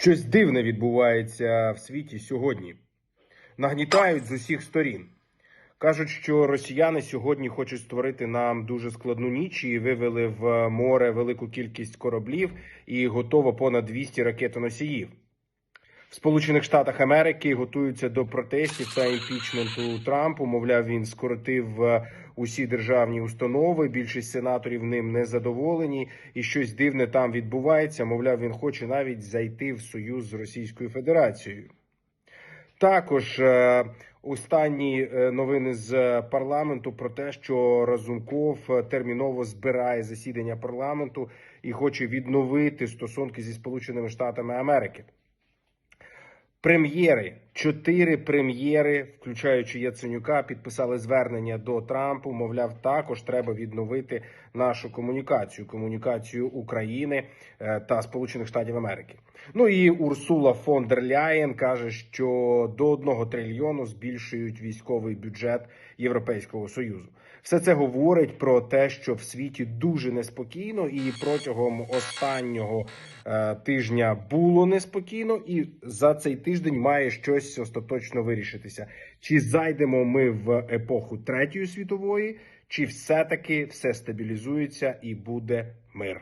Щось дивне відбувається в світі сьогодні. Нагнітають з усіх сторін. Кажуть, що росіяни сьогодні хочуть створити нам дуже складну ніч і вивели в море велику кількість кораблів і готово понад 200 ракетоносіїв. В Сполучених Штатах Америки готуються до протестів та імпічменту Трампу. Мовляв, він скоротив е, усі державні установи. Більшість сенаторів ним не задоволені, і щось дивне там відбувається. Мовляв, він хоче навіть зайти в союз з Російською Федерацією. Також е, останні е, новини з парламенту про те, що Разумков терміново збирає засідання парламенту і хоче відновити стосунки зі Сполученими Штатами Америки. Прем'єри, чотири прем'єри, включаючи Яценюка, підписали звернення до Трампу. Мовляв, також треба відновити нашу комунікацію, комунікацію України е, та Сполучених Штатів Америки. Ну і Урсула фон дер Ляєн каже, що до одного трильйону збільшують військовий бюджет Європейського союзу. Все це говорить про те, що в світі дуже неспокійно, і протягом останнього е, тижня було неспокійно, і за цей тиждень має щось остаточно вирішитися. Чи зайдемо ми в епоху третьої світової, чи все таки все стабілізується і буде мир.